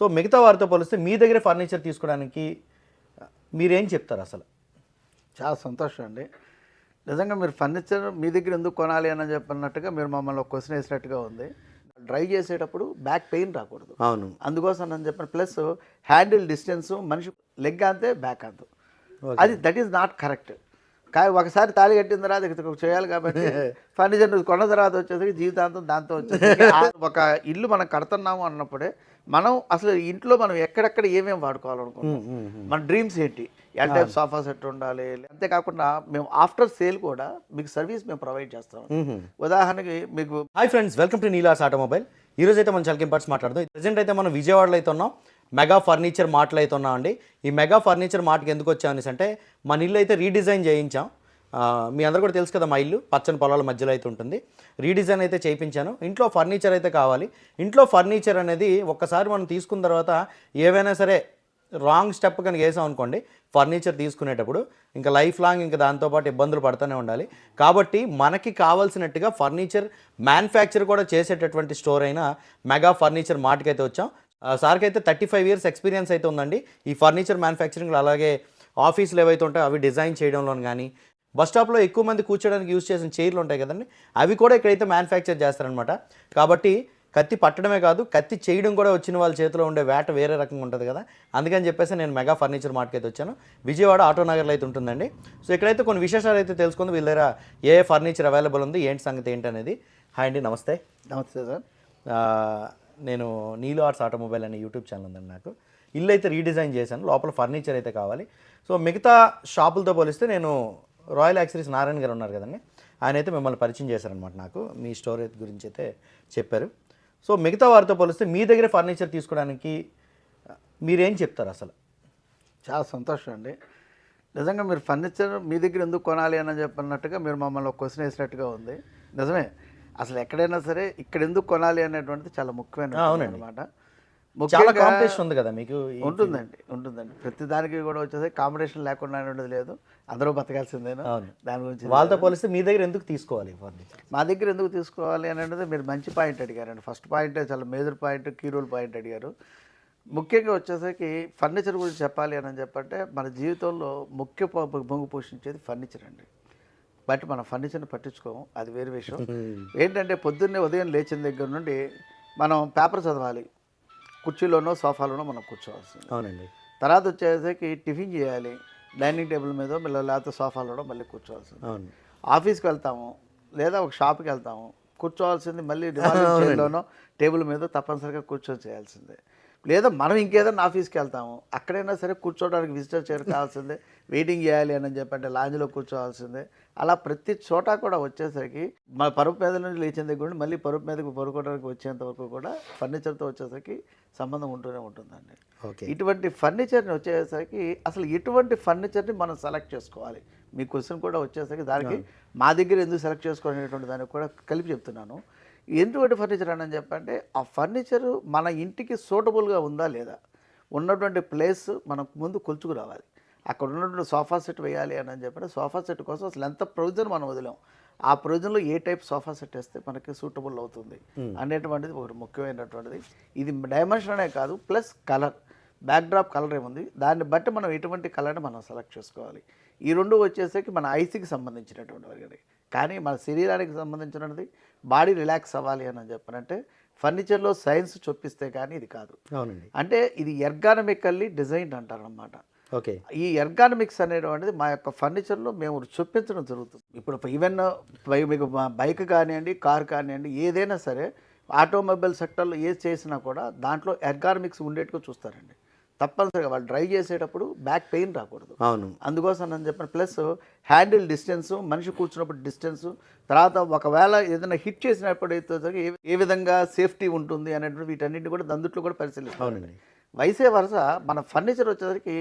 So మిగతా వారితో పోలిస్తే మీ దగ్గర ఫర్నిచర్ తీసుకోవడానికి మీరేం చెప్తారు అసలు? చాలా సంతోషం అండి. నిజంగా మీరు ఫర్నిచర్ మీ దగ్గర ఎందుకు కొనాలి అని చెప్పినట్టుగా మీరు మమ్మల్ని ఒక క్వశ్చన్ వేసినట్టుగా ఉంది. డ్రైవ్ చేసేటప్పుడు బ్యాక్ పెయిన్ రాకూడదు. అవును. అందుకోసం నేను చెప్పిన ప్లస్ హ్యాండిల్ డిస్టెన్స్ మనిషి లెగ్ అంతే బ్యాక్ అంతే. అది దట్ ఈస్ నాట్ కరెక్ట్. కానీ ఒకసారి తాళి కట్టిన తర్వాత ఇక చేయాలి కాబట్టి ఫర్నిచర్ కొన్న తర్వాత వచ్చేసరికి జీవితాంతం దాంతో వచ్చేసరికి ఒక ఇల్లు మనం కడుతున్నాము అన్నప్పుడే మనం అసలు ఇంట్లో మనం ఎక్కడెక్కడ ఏమేమి వాడుకోవాలనుకుంటున్నాం మన డ్రీమ్స్ ఏంటి? ఎల్ టైప్ సోఫా సెట్ ఉండాలి అంతేకాకుండా మేము ఆఫ్టర్ సేల్ కూడా మీకు సర్వీస్ మేము ప్రొవైడ్ చేస్తాం. ఉదాహరణకి మీకు hi friends welcome to Neela's automobile ఈ రోజు అయితే మనం చల్కిం పార్ట్స్ మాట్లాడుతాం ప్రజెంట్ అయితే మనం విజయవాడలో అయితే ఉన్నాం. మెగా ఫర్నిచర్ మార్ట్లో అయితే ఉన్నామండి ఈ మెగా ఫర్నిచర్ మార్ట్కి ఎందుకు వచ్చాం అనేసి అంటే మన ఇల్లు అయితే రీడిజైన్ చేయించాం. మీ అందరూ కూడా తెలుసు కదా మా ఇల్లు పచ్చని పొలాల మధ్యలో అయితే ఉంటుంది. రీడిజైన్ అయితే చేయించాను. ఇంట్లో ఫర్నిచర్ అయితే కావాలి. ఇంట్లో ఫర్నిచర్ అనేది ఒక్కసారి మనం తీసుకున్న తర్వాత ఏవైనా సరే రాంగ్ స్టెప్ కనుక వేసాం అనుకోండి ఫర్నిచర్ తీసుకునేటప్పుడు ఇంకా లైఫ్ లాంగ్ ఇంకా దాంతోపాటు ఇబ్బందులు పడుతూనే ఉండాలి. కాబట్టి మనకి కావాల్సినట్టుగా ఫర్నిచర్ మ్యానుఫ్యాక్చర్ కూడా చేసేటటువంటి స్టోర్ అయిన మెగా ఫర్నిచర్ మార్ట్కి అయితే వచ్చాం. సార్కి అయితే థర్టీ ఫైవ్ ఇయర్స్ ఎక్స్పీరియన్స్ అయితే ఉందండి. ఈ ఫర్నిచర్ మ్యానుఫ్యాక్చరింగ్లో అలాగే ఆఫీసులు ఏవైతే ఉంటాయో అవి డిజైన్ చేయడంలో కానీ బస్ స్టాప్లో ఎక్కువ మంది కూర్చోడానికి యూజ్ చేసిన చైర్లు ఉంటాయి కదండి అవి కూడా ఇక్కడైతే మ్యానుఫ్యాక్చర్ చేస్తారనమాట కాబట్టి కత్తి పట్టడమే కాదు కత్తి చేయడం కూడా వచ్చిన వాళ్ళ చేతిలో ఉండే వేట వేరే రకంగా ఉంటుంది కదా. అందుకని చెప్పేసి నేను మెగా ఫర్నిచర్ మార్ట్కి అయితే వచ్చాను. విజయవాడ ఆటో నగర్లో అయితే ఉంటుందండి. సో ఇక్కడైతే కొన్ని విశేషాలు అయితే తెలుసుకుంది. వీళ్ళ దగ్గర ఏ ఫర్నిచర్ అవైలబుల్ ఉంది ఏంటి సంగతి ఏంటి అనేది. హాయ్ అండి నమస్తే. నమస్తే సార్. నేను నీలో ఆర్ట్స్ ఆటోమొబైల్ అనే యూట్యూబ్ ఛానల్ ఉందండి నాకు. ఇల్లు అయితే రీడిజైన్ చేశాను. లోపల ఫర్నిచర్ అయితే కావాలి. సో మిగతా షాపులతో పోలిస్తే నేను రాయల్ యాక్సరీస్ నారాయణ గారు ఉన్నారు కదండి. ఆయన అయితే మిమ్మల్ని పరిచయం చేశారనమాట నాకు. మీ స్టోర్ గురించి అయితే చెప్పారు. సో మిగతా వారితో పోలిస్తే మీ దగ్గర ఫర్నిచర్ తీసుకోవడానికి మీరేం చెప్తారు అసలు? చాలా సంతోషం అండి. నిజంగా మీరు ఫర్నిచర్ మీ దగ్గర ఎందుకు కొనాలి అని చెప్పన్నట్టుగా మీరు మమ్మల్ని క్వశ్చన్ వేసినట్టుగా ఉంది. నిజమే. అసలు ఎక్కడైనా సరే ఇక్కడ ఎందుకు కొనాలి అనేటువంటిది చాలా ముఖ్యమైన. అనమాట చాలా కాంపిటీషన్ ఉంది కదా మీకు ఉంటుందండి ఉంటుందండి. ప్రతి దానికి కూడా వచ్చేసి కాంపిటీషన్ లేకుండా అనేది లేదు. అందరూ బతకాల్సిందేనా. దాని గురించి వాళ్ళతో పోలిస్తే మీ దగ్గర ఎందుకు తీసుకోవాలి మా దగ్గర ఎందుకు తీసుకోవాలి అని అనేది మీరు మంచి పాయింట్ అడిగారండి. ఫస్ట్ పాయింట్ చాలా major point key role point అడిగారు. ముఖ్యంగా వచ్చేసరికి ఫర్నిచర్ గురించి చెప్పాలి అని చెప్పంటే మన జీవితంలో ముఖ్య పొంగు పోషించేది ఫర్నిచర్ అండి. బట్ మనం ఫర్నిచర్ని పట్టించుకోము. అది వేరే విషయం. ఏంటంటే పొద్దున్నే ఉదయం లేచిన దగ్గర నుండి మనం పేపర్ చదవాలి. కుర్చీలోనో సోఫాలోనో మనం కూర్చోవాల్సింది. అవునండి. తర్వాత వచ్చేసరికి టిఫిన్ చేయాలి. డైనింగ్ టేబుల్ మీద మళ్ళీ లేకపోతే సోఫాలోనో మళ్ళీ కూర్చోవాల్సింది. అవును. ఆఫీస్కి వెళ్తాము లేదా ఒక షాప్కి వెళ్తాము. కూర్చోవాల్సింది మళ్ళీ చైర్లోనో టేబుల్ మీద తప్పనిసరిగా కూర్చొని చేయాల్సిందే. లేదా మనం ఇంకేదైనా ఆఫీస్కి వెళ్తాము. అక్కడైనా సరే కూర్చోవడానికి విజిటర్ చైర్ కావాల్సిందే. వెయిటింగ్ చేయాలి అని చెప్పంటే లాంజ్లో కూర్చోవాల్సిందే. అలా ప్రతి చోట కూడా వచ్చేసరికి మా పరుపు మీద నుంచి లేచిన దగ్గర నుండి మళ్ళీ పరుపు మీదకి పడుకోవడానికి వచ్చేంత వరకు కూడా ఫర్నిచర్తో వచ్చేసరికి సంబంధం ఉంటూనే ఉంటుందండి. ఓకే. ఇటువంటి ఫర్నిచర్ని వచ్చేసరికి అసలు ఎటువంటి ఫర్నిచర్ని మనం సెలెక్ట్ చేసుకోవాలి? మీ క్వశ్చన్ కూడా వచ్చేసరికి దానికి మా దగ్గర ఎందుకు సెలెక్ట్ చేసుకోవాలనేటువంటి దానికి కూడా కలిపి చెప్తున్నాను. ఎటువంటి ఫర్నిచర్ అని చెప్పంటే ఆ ఫర్నిచర్ మన ఇంటికి సూటబుల్గా ఉందా లేదా? ఉన్నటువంటి ప్లేస్ మనం ముందు కొలుచుకు రావాలి. అక్కడ ఉన్నటువంటి సోఫా సెట్ వేయాలి అని చెప్పంటే సోఫా సెట్ కోసం అసలు ఎంత ప్రొవిజన్ మనం వదిలాం. ఆ ప్రొవిజన్లో ఏ టైప్ సోఫా సెట్ వేస్తే మనకి సూటబుల్ అవుతుంది అనేటువంటిది ఒకటి ముఖ్యమైనటువంటిది. ఇది డైమెన్షన్ అనే కాదు ప్లస్ కలర్. బ్యాక్డ్రాప్ కలర్ ఏముంది? దాన్ని బట్టి మనం ఎటువంటి కలర్ని మనం సెలెక్ట్ చేసుకోవాలి. ఈ రెండు వచ్చేసరికి మన ఐస్కి సంబంధించినటువంటి కానీ మన శరీరానికి సంబంధించినది బాడీ రిలాక్స్ అవ్వాలి అని చెప్పనంటే ఫర్నిచర్లో సైన్స్ చొప్పిస్తే కానీ ఇది కాదు. అవునండి. అంటే ఇది ఎర్గానమికల్లీ డిజైన్ అంటారనమాట ఓకే. ఈ ఎర్గానమిక్స్ అనేటువంటిది మా యొక్క ఫర్నిచర్లో మేము చొప్పించడం జరుగుతుంది. ఇప్పుడు ఈవెన్ మీకు మా- బైక్ కానివ్వండి కార్ కానివ్వండి ఏదైనా సరే ఆటోమొబైల్ సెక్టర్లో ఏది చేసినా కూడా దాంట్లో ఎర్గానమిక్స్ ఉండేట్టుగా చూస్తారండి. తప్పనిసరిగా వాళ్ళు డ్రైవ్ చేసేటప్పుడు బ్యాక్ పెయిన్ రాకూడదు. అవును. అందుకోసం నేను చెప్పిన ప్లస్ హ్యాండిల్ డిస్టెన్స్ మనిషి కూర్చున్నప్పుడు డిస్టెన్స్ తర్వాత ఒకవేళ ఏదైనా హిట్ చేసినప్పుడు అయితే ఏ- ఏ విధంగా సేఫ్టీ ఉంటుంది అనేటువంటి వీటన్నిటిని కూడా అందుట్లో కూడా పరిశీలిస్తాం అవునండి. వైసే వరుస మన ఫర్నిచర్ వచ్చేసరికి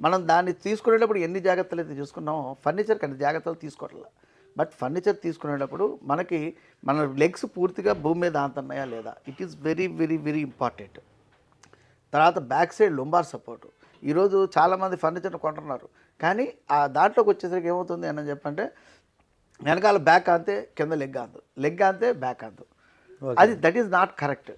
మనం దాన్ని తీసుకునేటప్పుడు ఎన్ని జాగ్రత్తలు అయితే చూసుకున్నామో ఫర్నిచర్కి అన్ని జాగ్రత్తలు తీసుకోవట్లేదు బట్ ఫర్నిచర్ తీసుకునేటప్పుడు మనకి మన లెగ్స్ పూర్తిగా భూమి మీద ఆంతున్నాయా లేదా? It is very very very important తర్వాత బ్యాక్ సైడ్ లుంబార్ సపోర్ట్ ఈరోజు చాలామంది ఫర్నిచర్ కొంటున్నారు. కానీ ఆ దాంట్లోకి వచ్చేసరికి ఏమవుతుంది అని చెప్పంటే వెనకాల బ్యాక్ అంతే కింద లెగ్ అందు. లెగ్ అంతే బ్యాక్ అందు. అది దట్ ఈస్ నాట్ కరెక్ట్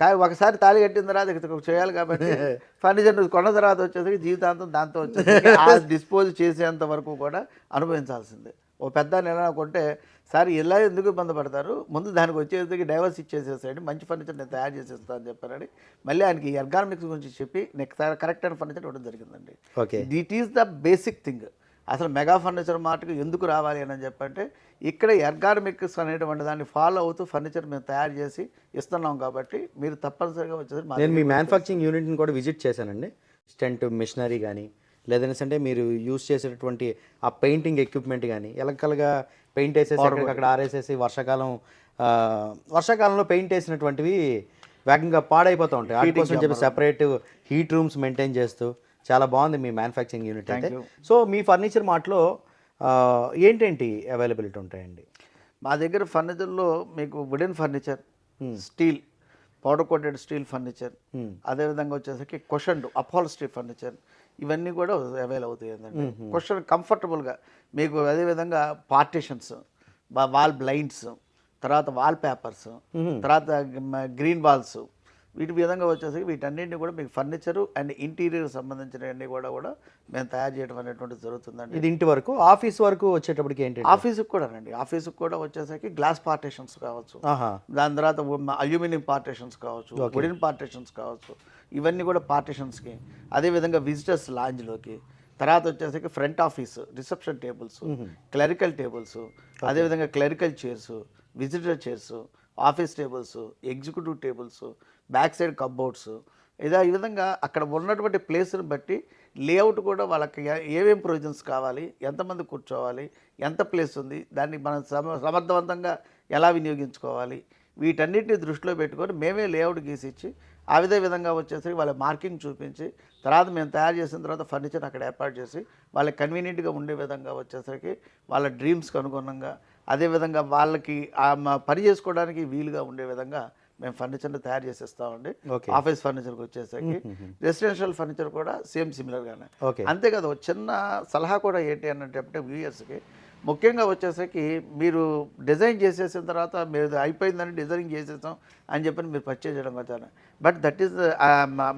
కానీ ఒకసారి తాళి కట్టిన తర్వాత ఇక చేయాలి కాబట్టి ఫర్నిచర్ నువ్వు కొన్న తర్వాత వచ్చేసరికి జీవితాంతం దాంతో వచ్చేసరికి ఆ డిస్పోజ్ చేసేంత వరకు కూడా అనుభవించాల్సిందే. ఓ పెద్ద నిర్ణయం కొంటే సార్ ఇలా ఎందుకు ఇబ్బంది పడతారు? ముందు దానికి వచ్చేసరికి డైవర్స్ ఇచ్చేసేసాడు మంచి ఫర్నిచర్ నేను తయారు చేసేస్తాను అని చెప్పారని మళ్ళీ ఆయనకి ఎర్గానమిక్స్ గురించి చెప్పి నెక్స్ట్ కరెక్ట్ అయిన ఫర్నిచర్ ఇవ్వడం జరిగిందండి. Okay. That is the basic thing అసలు మెగా ఫర్నిచర్ మార్ట్కి ఎందుకు రావాలి అని చెప్పంటే ఇక్కడ ఎర్గానమిక్స్ అనేటువంటి దాన్ని ఫాలో అవుతూ ఫర్నిచర్ మేము తయారు చేసి ఇస్తున్నాం కాబట్టి మీరు తప్పనిసరిగా వచ్చేసి నేను మీ మ్యానుఫ్యాక్చరింగ్ యూనిట్ని కూడా విజిట్ చేశానండి. స్టెంట్ మిషనరీ కానీ లేదనేసి అంటే మీరు యూస్ చేసేటటువంటి ఆ పెయింటింగ్ ఎక్విప్మెంట్ కానీ ఎలకలుగా పెయింట్ వేసేసి అక్కడ ఆరేసేసి వర్షాకాలం వర్షాకాలంలో పెయింట్ వేసినటువంటివి వేగంగా పాడైపోతూ ఉంటాయి. వాటి కోసం చెప్పి సెపరేట్ హీట్ రూమ్స్ మెయింటైన్ చేస్తూ చాలా బాగుంది మీ మ్యానుఫ్యాక్చరింగ్ యూనిట్ అయితే. సో మీ ఫర్నిచర్ మార్ట్లో ఏంటేంటి అవైలబిలిటీ ఉంటాయండి? మా దగ్గర ఫర్నిచర్లో మీకు wooden furniture steel powder coated steel furniture అదేవిధంగా వచ్చేసరికి క్వశ్చన్ అపాల్స్ట్రీ ఫర్నిచర్ ఇవన్నీ కూడా అవైల్ అవుతాయి ఏంటంటే క్వశ్చన్ కంఫర్టబుల్గా మీకు అదేవిధంగా పార్టీషన్స్ వాల్ బ్లైండ్స్ తర్వాత వాల్ పేపర్స్ తర్వాత గ్రీన్ వాల్స్ వీటి విధంగా వచ్చేసరికి వీటన్నింటినీ కూడా మీకు ఫర్నిచర్ అండ్ ఇంటీరియర్ సంబంధించినవన్నీ కూడా కూడా మేము తయారు చేయడం అనేటువంటిది జరుగుతుందండి. ఇది ఇంటి వరకు ఆఫీస్ వరకు వచ్చేటప్పటికి ఏంటి ఆఫీసుకి కూడా రండి. ఆఫీసుకి కూడా వచ్చేసరికి గ్లాస్ పార్టీషన్స్ కావచ్చు. దాని తర్వాత అల్యూమినియం పార్టీషన్స్ కావచ్చు వుడెన్ పార్టీషన్స్ కావచ్చు ఇవన్నీ కూడా పార్టీషన్స్కి. అదేవిధంగా విజిటర్స్ లాంజ్లోకి. తర్వాత వచ్చేసరికి front office reception tables clerical tables అదేవిధంగా clerical chairs visitor chairs office tables executive tables back side cupboards ఇదే ఈ విధంగా అక్కడ ఉన్నటువంటి ప్లేస్ని బట్టి లేఅవుట్ కూడా వాళ్ళకి ఏమేమి ప్రొవిజన్స్ కావాలి ఎంతమంది కూర్చోవాలి ఎంత ప్లేస్ ఉంది దాన్ని మనం సమ సమర్థవంతంగా ఎలా వినియోగించుకోవాలి వీటన్నిటిని దృష్టిలో పెట్టుకొని మేమే లేఅవుట్ గీసిచ్చి ఆ విధే విధంగా వచ్చేసరికి వాళ్ళ మార్కింగ్ చూపించి తర్వాత మేము తయారు చేసిన తర్వాత ఫర్నిచర్ అక్కడ ఏర్పాటు చేసి వాళ్ళకి కన్వీనియంట్గా ఉండే విధంగా వచ్చేసరికి వాళ్ళ డ్రీమ్స్కి అనుగుణంగా అదేవిధంగా వాళ్ళకి పని చేసుకోవడానికి వీలుగా ఉండే విధంగా మేము ఫర్నిచర్ని తయారు చేసేస్తామండి. ఆఫీస్ ఫర్నిచర్కి వచ్చేసరికి రెసిడెన్షియల్ ఫర్నిచర్ కూడా సేమ్ సిమిలర్గానే ఓకే. అంతేకాదు ఒక చిన్న సలహా కూడా ఏంటి అన్నట్టు వ్యూయర్స్కి ముఖ్యంగా వచ్చేసరికి మీరు డిజైన్ చేసేసిన తర్వాత మీరు అయిపోయిందని డిజైనింగ్ చేసేసాం అని చెప్పి మీరు పర్చేజ్ చేయడం కదా బట్ దట్ ఈస్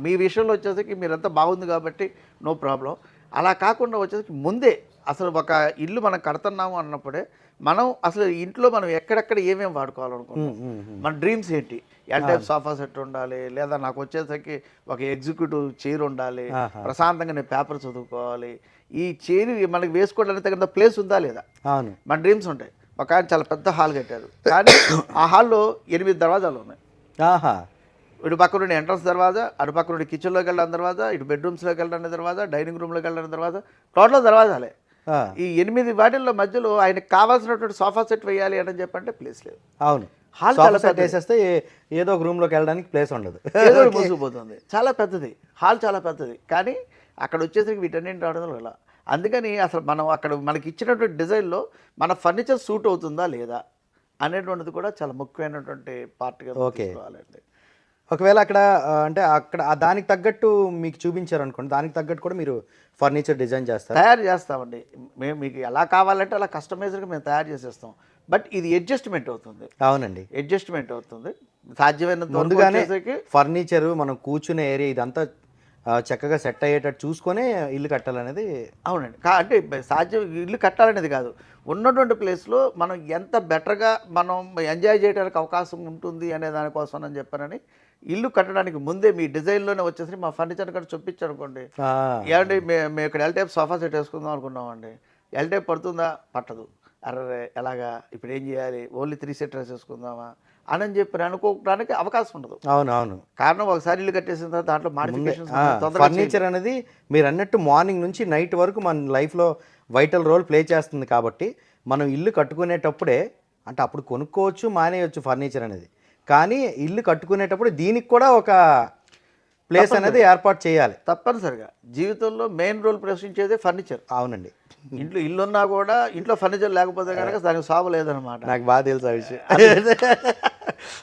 మీ విషయంలో వచ్చేసరికి మీరంతా బాగుంది కాబట్టి నో ప్రాబ్లం అలా కాకుండా వచ్చేసరికి ముందే అసలు ఒక ఇల్లు మనం కడుతున్నాము అన్నప్పుడే మనం అసలు ఇంట్లో మనం ఎక్కడెక్కడ ఏమేమి వాడుకోవాలనుకుంటున్నాం? మన డ్రీమ్స్ ఏంటి? ఎల్ టైప్ సోఫా సెట్ ఉండాలి లేదా నాకు వచ్చేసరికి ఒక ఎగ్జిక్యూటివ్ చైర్ ఉండాలి ప్రశాంతంగా నేను పేపర్ చదువుకోవాలి. ఈ చైర్ మనకి వేసుకోవడానికి తగిన ప్లేస్ ఉందా లేదా? మన డ్రీమ్స్ ఉంటాయి. ఒక ఆయన చాలా పెద్ద హాల్ కట్టారు. కానీ ఆ హాల్లో ఎనిమిది దర్వాజాలు ఉన్నాయి. ఆహా. ఇటు పక్క నుండి ఎంట్రన్స్ దర్వాజా అటు పక్క నుండి కిచెన్లోకి వెళ్ళడానికి దర్వాజా ఇటు బెడ్రూమ్స్లోకి వెళ్ళడానికి దర్వాజా డైనింగ్ రూమ్లోకి వెళ్ళడానికి దర్వాజా టోటల్ దర్వాజాలే. ఈ ఎనిమిది వాటిల్లో మధ్యలో ఆయనకు కావాల్సినటువంటి సోఫా సెట్ వేయాలి అని చెప్పంటే ప్లేస్ లేదు. అవును. హాల్ చాలా సెట్ వేసేస్తే ఏదో ఒక రూమ్లోకి వెళ్ళడానికి ప్లేస్ ఉండదు. ఏదో మూసుకుపోతుంది చాలా పెద్దది. హాల్ చాలా పెద్దది. కానీ అక్కడ వచ్చేసరికి వీటన్నింటి రావడం ఇలా. అందుకని అసలు మనం అక్కడ మనకి ఇచ్చినటువంటి డిజైన్లో మన ఫర్నిచర్ సూట్ అవుతుందా లేదా అనేటువంటిది కూడా చాలా ముఖ్యమైనటువంటి పార్ట్గా Okay. ఒకవేళ అక్కడ అంటే అక్కడ ఆ దానికి తగ్గట్టు మీకు చూపించారు అనుకోండి దానికి తగ్గట్టు కూడా మీరు ఫర్నిచర్ డిజైన్ చేస్తారు? తయారు చేస్తామండి. మేము మీకు ఎలా కావాలంటే అలా కస్టమైజ్డ్గా మేము తయారు చేసేస్తాం. బట్ ఇది అడ్జస్ట్మెంట్ అవుతుంది. అవునండి. అడ్జస్ట్మెంట్ అవుతుంది. సాధ్యమైనంత వరకు ముందుగానే ఫర్నిచర్ మనం కూర్చునే ఏరియా ఇదంతా చక్కగా సెట్ అయ్యేటట్టు చూసుకొనే ఇల్లు కట్టాలనేది అవునండి. కా అంటే సాధ్యం ఇల్లు కట్టాలనేది కాదు. ఉన్నటువంటి ప్లేస్లో మనం ఎంత బెటర్గా మనం ఎంజాయ్ చేయడానికి అవకాశం ఉంటుంది అనే దానికోసం అని చెప్పానని ఇల్లు కట్టడానికి ముందే మీ డిజైన్లోనే వచ్చేసి మా ఫర్నిచర్ కూడా చూపించారనుకోండి ఆ, ఏమంటే మే- మేము ఇక్కడ ఎల్ టైప్ సోఫా సెట్ వేసుకుందాం అనుకున్నామండి. ఎల్ టైప్ పడుతుందా? పట్టదు. అర్రే ఎలాగా? ఇప్పుడు ఏం చేయాలి? ఓన్లీ త్రీ సెటర్స్ వేసుకుందామా? అని చెప్పి అనుకోవడానికి అవకాశం ఉండదు. అవును అవును కారణం ఒకసారి ఇల్లు కట్టేసిన తర్వాత దాంట్లో ఫర్నిచర్ అనేది మీరు అన్నట్టు మార్నింగ్ నుంచి నైట్ వరకు మన లైఫ్లో వైటల్ రోల్ ప్లే చేస్తుంది కాబట్టి మనం ఇల్లు కట్టుకునేటప్పుడే అంటే అప్పుడు కొనుక్కోవచ్చు మానేయచ్చు ఫర్నిచర్ అనేది. కానీ ఇల్లు కట్టుకునేటప్పుడు దీనికి కూడా ఒక ప్లేస్ అనేది ఏర్పాటు చేయాలి. తప్పనిసరిగా. జీవితంలో మెయిన్ రోల్ ప్రశ్నించేదే ఫర్నిచర్. అవునండి. ఇంట్లో ఇల్లున్నా కూడా ఇంట్లో ఫర్నిచర్ లేకపోతే కనుక దానికి సాగు లేదనమాట నాకు బాగా తెలుసు ఆ విషయం.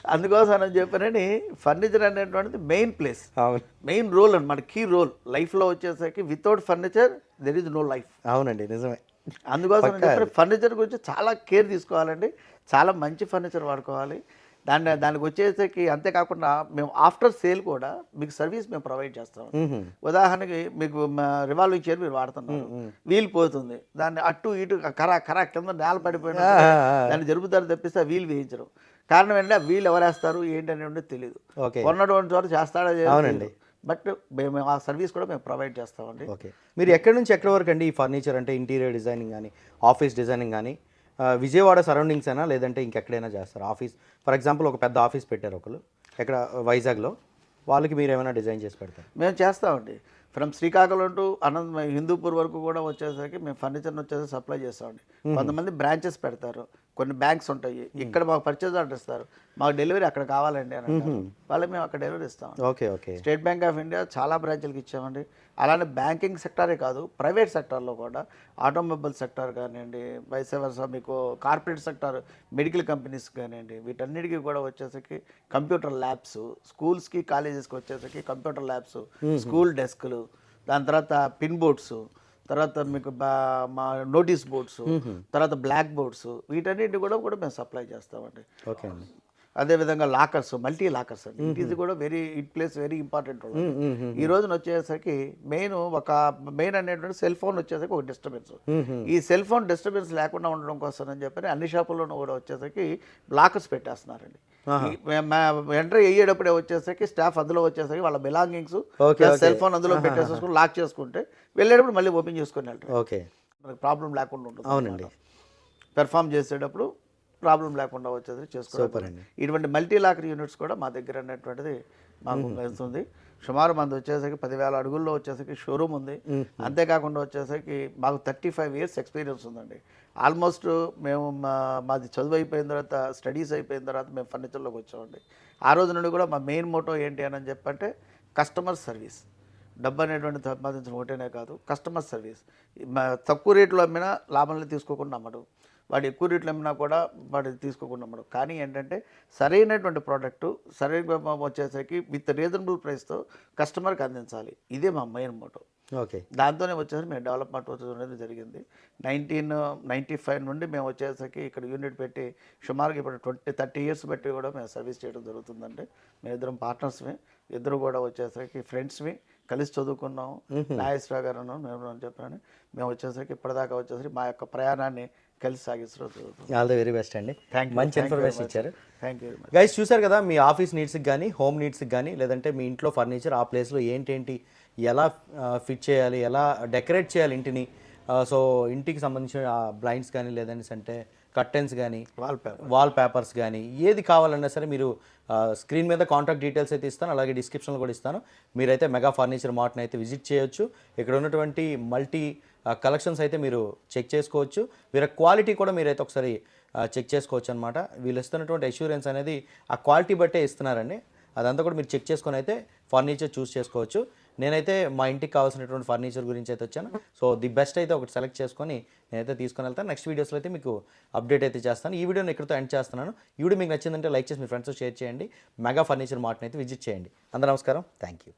అందుకోసం అని చెప్పనని ఫర్నిచర్ అనేటువంటిది మెయిన్ ప్లేస్. అవును. మెయిన్ రోల్ అనమాట కీ రోల్. లైఫ్లో వచ్చేసరికి without furniture there is no life అవునండి నిజమే. అందుకోసం ఫర్నిచర్ గురించి చాలా కేర్ తీసుకోవాలండి. చాలా మంచి ఫర్నిచర్ వాడుకోవాలి. దాన్ని దానికి వచ్చేసరికి అంతేకాకుండా మేము ఆఫ్టర్ సేల్ కూడా మీకు సర్వీస్ మేము ప్రొవైడ్ చేస్తాం. ఉదాహరణకి మీకు రివాల్వింగ్ చైర్ మీరు వాడుతున్నారు. వీల్ పోతుంది. దాన్ని అటు ఇటు కరా కరా కింద నేల పడిపోయిన దాన్ని జరుపుతారు తప్పిస్తే వీల్ వేయించరు. కారణం ఏంటంటే వీల్ ఎవరేస్తారు ఏంటి అనేది తెలియదు ఓకే. కొన్నటువంటి చోట చేస్తాడా అవునండి. బట్ మేము ఆ సర్వీస్ కూడా మేము ప్రొవైడ్ చేస్తామండి. ఓకే. మీరు ఎక్కడి నుంచి ఎక్కడి వరకు అండి ఈ ఫర్నిచర్ అంటే ఇంటీరియర్ డిజైనింగ్ కానీ ఆఫీస్ డిజైనింగ్ కానీ? విజయవాడ సరౌండింగ్స్ అయినా లేదంటే ఇంకెక్కడైనా చేస్తారు? ఆఫీస్ ఫర్ ఎగ్జాంపుల్ ఒక పెద్ద ఆఫీస్ పెట్టారు ఒకరు ఎక్కడ వైజాగ్లో. వాళ్ళకి మీరు ఏమైనా డిజైన్ చేసి పెడతారు? మేము చేస్తామండి. ఫ్రమ్ శ్రీకాకుళం టు అనంత హిందూపూర్ వరకు కూడా వచ్చేసరికి మేము ఫర్నిచర్ని వచ్చేసి సప్లై చేస్తామండి. కొంతమంది బ్రాంచెస్ పెడతారు. కొన్ని బ్యాంక్స్ ఉంటాయి. ఇక్కడ మాకు పర్చేజ్ ఆర్డర్ ఇస్తారు. మాకు డెలివరీ అక్కడ కావాలండి అని. వాళ్ళకి మేము అక్కడ డెలివరీ ఇస్తాం. Okay okay. State Bank of India చాలా బ్రాంచ్లకి ఇచ్చామండి. అలానే బ్యాంకింగ్ సెక్టారే కాదు ప్రైవేట్ సెక్టార్లో కూడా ఆటోమొబైల్ సెక్టార్ కానివ్వండి వైసెవర్సా మీకు కార్పొరేట్ సెక్టార్ మెడికల్ కంపెనీస్ కానివ్వండి వీటన్నిటికీ కూడా వచ్చేసరికి కంప్యూటర్ ల్యాబ్స్ స్కూల్స్కి కాలేజెస్కి వచ్చేసరికి కంప్యూటర్ ల్యాబ్స్ స్కూల్ డెస్క్లు దాని తర్వాత పిన్ బోర్డ్స్ తర్వాత మీకు బా- మా నోటీస్ బోర్డ్స్ తర్వాత బ్లాక్ బోర్డ్స్ వీటన్నిటి కూడా కూడా మేము సప్లై చేస్తామండి. ఓకే అండి. అదేవిధంగా లాకర్స్ మల్టీ లాకర్స్ అండి. ఇట్ ఈస్ కూడా very it place very important role ఈ రోజున వచ్చేసరికి మెయిన్ ఒక మెయిన్ అనేటువంటి సెల్ ఫోన్ వచ్చేసరికి ఒక డిస్టర్బెన్స్. ఈ సెల్ ఫోన్ డిస్టర్బెన్స్ లేకుండా ఉండడం కోసం అని చెప్పి అన్ని షాపుల్లోనూ కూడా వచ్చేసరికి లాకర్స్ పెట్టేస్తున్నారండి. ఎంటర్ అయ్యేటప్పుడే వచ్చేసరికి స్టాఫ్ అందులో వచ్చేసరికి వాళ్ళ బిలాంగింగ్స్ సెల్ ఫోన్ అందులో పెట్టేసుకుని లాక్ చేసుకుంటే వెళ్ళేటప్పుడు మళ్ళీ ఓపెన్ చేసుకొని వెళ్తారు ఓకే మనకి ప్రాబ్లం లేకుండా ఉంటుంది అవునండి. పెర్ఫామ్ చేసేటప్పుడు ప్రాబ్లం లేకుండా వచ్చేది చేసుకోవాలి ఇటువంటి మల్టీ లాకర్ యూనిట్స్ కూడా మా దగ్గర అనేటువంటిది మాకు వెళ్తుంది సుమారు మంది వచ్చేసరికి పదివేల అడుగుల్లో వచ్చేసరికి షోరూమ్ ఉంది. అంతేకాకుండా వచ్చేసరికి మాకు థర్టీ ఫైవ్ ఇయర్స్ ఎక్స్పీరియన్స్ ఉందండి. ఆల్మోస్ట్ మేము మా- మాది చదువు అయిపోయిన తర్వాత స్టడీస్ అయిపోయిన తర్వాత మేము ఫర్నిచర్లోకి వచ్చామండి. ఆ రోజు నుండి కూడా మా మెయిన్ మోటో ఏంటి అని చెప్పంటే కస్టమర్ సర్వీస్ డబ్బు అనేటువంటి సంపాదించడం ఒకటేనే కాదు కస్టమర్ సర్వీస్ తక్కువ రేట్లో అమ్మినా లాభాలను తీసుకోకుండా అమ్మడు. వాడు ఎక్కువ రేట్లు అమ్మినా కూడా వాడు తీసుకోకుండా అమ్మడు కానీ ఏంటంటే సరైనటువంటి ప్రోడక్ట్ సరైన వచ్చేసరికి విత్ రీజనబుల్ ప్రైస్తో కస్టమర్కి అందించాలి. ఇదే మా మెయిన్ మోటో. ఓకే. దాంతోనే వచ్చేసి మేము డెవలప్మెంట్ వచ్చేది అనేది జరిగింది. నైన్టీన్ నైంటీ ఫైవ్ నుండి మేము వచ్చేసరికి ఇక్కడ యూనిట్ పెట్టి సుమారుగా ఇప్పుడు ట్వంటీ థర్టీ ఇయర్స్ బట్టి కూడా మేము సర్వీస్ చేయడం జరుగుతుందండి. మేము ఇద్దరం పార్ట్నర్స్మి ఇద్దరు కూడా వచ్చేసరికి ఫ్రెండ్స్మి కలిసి చదువుకున్నాం. నాగేశ్వరరావు గారు నేను అని చెప్పాను. మేము వచ్చేసరికి ఇప్పటిదాకా వచ్చేసరికి మా యొక్క ప్రయాణాన్ని కలిసి సాగించడం జరుగుతుంది ఆల్ ద వెరీ బెస్ట్ అండి. థ్యాంక్ యూ మంచి ఇన్ఫర్మేషన్ ఇచ్చారు. థ్యాంక్ యూ గైస్ చూసారు కదా మీ ఆఫీస్ నీడ్స్కి కానీ హోమ్ నీడ్స్కి కానీ లేదంటే మీ ఇంట్లో ఫర్నిచర్ ఆ ప్లేస్లో ఏంటేంటి ఎలా ఫిట్ చేయాలి ఎలా డెకరేట్ చేయాలి ఇంటిని సో ఇంటికి సంబంధించిన బ్లైండ్స్ కానీ లేదంటే అంటే కర్టెన్స్ కానీ వాల్ పేపర్ వాల్ పేపర్స్ కానీ ఏది కావాలన్నా సరే మీరు స్క్రీన్ మీద కాంటాక్ట్ డీటెయిల్స్ అయితే ఇస్తాను అలాగే డిస్క్రిప్షన్లో కూడా ఇస్తాను. మీరైతే మెగా ఫర్నిచర్ మార్ట్ని అయితే విజిట్ చేయొచ్చు. ఇక్కడ ఉన్నటువంటి మల్టీ కలెక్షన్స్ అయితే మీరు చెక్ చేసుకోవచ్చు. వీరి క్వాలిటీ కూడా మీరైతే ఒకసారి చెక్ చేసుకోవచ్చు అనమాట వీళ్ళు ఇస్తున్నటువంటి అష్యూరెన్స్ అనేది ఆ క్వాలిటీ బట్టే ఇస్తున్నారండి. అదంతా కూడా మీరు చెక్ చేసుకొని అయితే ఫర్నిచర్ చూస్ చేసుకోవచ్చు. నేనైతే మా ఇంటికి కావాల్సినటువంటి ఫర్నిచర్ గురించి అయితే వచ్చాను. సో ది బెస్ట్ అయితే ఒకటి సెలెక్ట్ చేసుకొని నేనైతే తీసుకొని వెళ్తాను. నెక్స్ట్ వీడియోస్లో అయితే మీకు అప్డేట్ అయితే చేస్తాను. ఈ వీడియోని ఇక్కడితో ఎండ్ చేస్తున్నాను. ఈ వీడియో మీకు నచ్చిందంటే లైక్ చేసి మీ ఫ్రెండ్స్తో షేర్ చేయండి. మెగా ఫర్నిచర్ మార్ట్ని అయితే విజిట్ చేయండి. అందరూ నమస్కారం. Thank you.